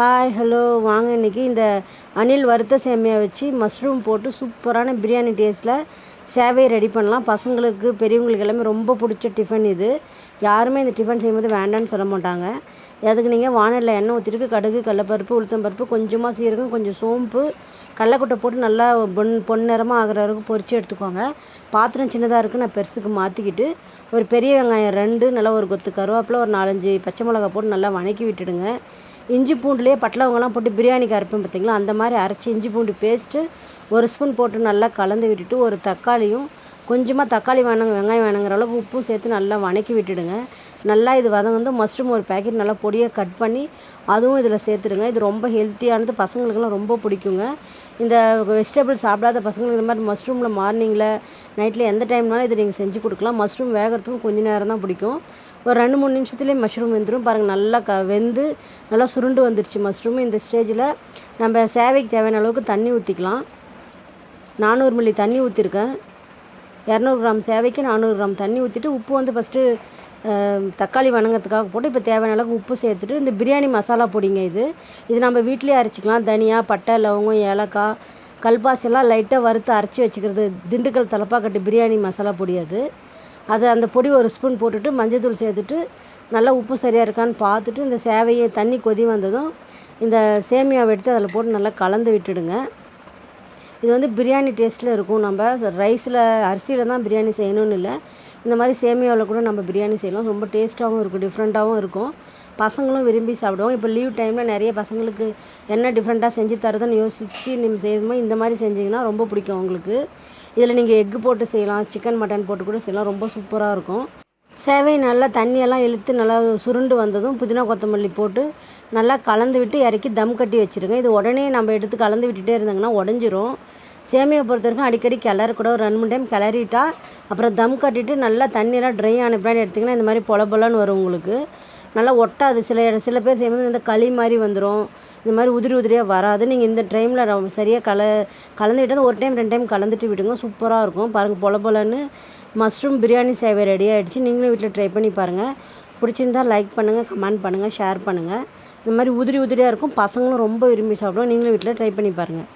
Hi hello வாங்க இன்றைக்கி இந்த அணில் வறுத்த சேமியா வச்சு மஷ்ரூம் போட்டு சூப்பரான பிரியாணி டேஸ்ட்டில் சேவையை ரெடி பண்ணலாம். பசங்களுக்கு பெரியவங்களுக்கு எல்லாமே ரொம்ப பிடிச்ச டிஃபன் இது. யாருமே இந்த டிஃபன் செய்யும்போது வேண்டான்னு சொல்ல மாட்டாங்க. அதுக்கு நீங்கள் வானலில் எண்ணெய் ஊற்றிருக்கு கடுகு கடலப்பருப்பு உளுத்தம்பருப்பு கொஞ்சமாக சீரகம் கொஞ்சம் சோம்பு கடலக்கொட்டை போட்டு நல்லா பொன் பொன்னிறமாக ஆகிற வரைக்கும் பொறிச்சு எடுத்துக்கோங்க. பாத்திரம் சின்னதாக இருக்குது நான் பெருசுக்கு மாற்றிக்கிட்டு ஒரு பெரிய வெங்காயம் ரெண்டு நல்லா ஒரு கொத்து கருவேப்பில் ஒரு நாலஞ்சு பச்சை மிளகா போட்டு நல்லா வணக்கி விட்டுடுங்க. இஞ்சி பூண்டுலேயே பட்டலவங்கலாம் போட்டு பிரியாணிக்கு அரைப்போம் பார்த்தீங்களா? அந்த மாதிரி அரைச்சி இஞ்சி பூண்டு பேஸ்ட்டு ஒரு ஸ்பூன் போட்டு நல்லா கலந்து விட்டுட்டு ஒரு தக்காளியும் கொஞ்சமாக தக்காளி வேணுங்க வெங்காயம் வேணுங்கிற அளவுக்கு உப்பும் சேர்த்து நல்லா வணக்கி விட்டுடுங்க. நல்லா இது வதங்க மஷ்ரூம் ஒரு பேக்கெட் நல்லா பொடியாக கட் பண்ணி அதுவும் இதில் சேர்த்துடுங்க. இது ரொம்ப ஹெல்த்தியானது பசங்களுக்கெல்லாம் ரொம்ப பிடிக்குங்க. இந்த வெஜிடபிள் சாப்பிடாத பசங்களுக்கு இந்த மாதிரி மஷ்ரூமில் மார்னிங்கில் நைட்டில் எந்த டைம்னாலும் இதை நீங்கள் செஞ்சு கொடுக்கலாம். மஷ்ரூம் வேகிறதுக்கும் கொஞ்ச நேரம் தான் பிடிக்கும். ஒரு ரெண்டு மூணு நிமிஷத்துலேயே மஷ்ரூம் வெந்துடும் பாருங்கள் நல்லா க வெந்து நல்லா சுருண்டு வந்துடுச்சு மஷ்ரூம் இந்த ஸ்டேஜில் நம்ம சேவைக்கு தேவையான அளவுக்கு தண்ணி ஊற்றிக்கலாம் நானூறு மில்லி தண்ணி ஊற்றிருக்கேன் இரநூறு கிராம் சேவைக்கு நானூறு கிராம் தண்ணி ஊற்றிட்டு உப்பு வந்து ஃபஸ்ட்டு தக்காளி வணங்கிறதுக்காக போட்டு இப்போ தேவையான அளவுக்கு உப்பு சேர்த்துட்டு இந்த பிரியாணி மசாலா பொடிங்க இது. இது நம்ம வீட்டிலேயே அரைச்சிக்கலாம். தனியாக பட்டை லவங்கம் ஏலக்காய் கல்பாசியெல்லாம் லைட்டாக வறுத்து அரைச்சி வச்சுக்கிறது. திண்டுக்கல் தலப்பாக்கட்டு பிரியாணி மசாலா பொடி அது. அது அந்த பொடி ஒரு ஸ்பூன் போட்டுட்டு மஞ்சள் தூள் சேர்த்துட்டு நல்லா உப்பு சரியாக இருக்கான்னு பார்த்துட்டு இந்த சேவையை தண்ணி கொதி வந்ததும் இந்த சேமியாவை எடுத்து அதில் போட்டு நல்லா கலந்து விட்டுடுங்க. இது வந்து பிரியாணி டேஸ்ட்டில் இருக்கும். நம்ம ரைஸில் அரிசியில் தான் பிரியாணி செய்யணும்னு இல்லை. இந்த மாதிரி சேமியாவில் கூட நம்ம பிரியாணி செய்யலாம். ரொம்ப டேஸ்ட்டாகவும் இருக்கும் டிஃப்ரெண்ட்டாகவும் இருக்கும். பசங்களும் விரும்பி சாப்பிடுவோம் இப்போ லீவ் டைமில் நிறைய பசங்களுக்கு என்ன டிஃப்ரெண்ட்டாக செஞ்சு தருதுன்னு யோசித்து நீங்கள் செய்யணுமோ இந்த மாதிரி செஞ்சிங்கன்னா ரொம்ப பிடிக்கும் உங்களுக்கு இதில் நீங்கள் எக்கு போட்டு செய்யலாம் சிக்கன் மட்டன் போட்டு கூட செய்யலாம். ரொம்ப சூப்பராக இருக்கும். சேவை நல்லா தண்ணியெல்லாம் இழுத்து நல்லா சுருண்டு வந்ததும் புதினா கொத்தமல்லி போட்டு நல்லா கலந்து விட்டு இறக்கி தம் கட்டி வச்சுருங்க. இது உடனே நம்ம எடுத்து கலந்து விட்டுட்டே இருந்தாங்கன்னா உடஞ்சிரும். சேமியை பொறுத்த வரைக்கும் அடிக்கடி கிளற கூட ஒரு ரெண்டு மூணு டைம் கிளறிட்டா அப்புறம் தம் கட்டிட்டு நல்லா தண்ணியெல்லாம் ட்ரை ஆன எடுத்திங்கன்னா இந்த மாதிரி பொல பொலன்னு வரும் உங்களுக்கு. நல்லா ஒட்டாது. சில இடம் சில பேர் செய்யும்போது இந்த களி மாதிரி வந்துடும் இந்த மாதிரி உதிரி உதிரியாக வராது. நீங்கள் இந்த டைமில் சரியாக கல கலந்துக்கிட்டது ஒரு டைம் ரெண்டு டைம் கலந்துட்டு விடுங்க. சூப்பராக இருக்கும். பாருங்கள் பொல பொலன்னு மஷ்ரூம் பிரியாணி சேவை ரெடி ஆகிடுச்சு நீங்களும் வீட்டில் ட்ரை பண்ணி பாருங்கள் பிடிச்சிருந்தா லைக் பண்ணுங்கள் கமெண்ட் பண்ணுங்கள் ஷேர் பண்ணுங்கள் இந்த மாதிரி உதிரி உதிரியாக இருக்கும். பசங்களும் ரொம்ப விரும்பி சாப்பிடுவோம் நீங்களும் வீட்டில் ட்ரை பண்ணி பாருங்கள்